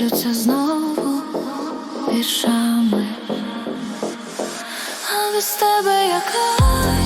Лються знову віршами, а без тебе яка.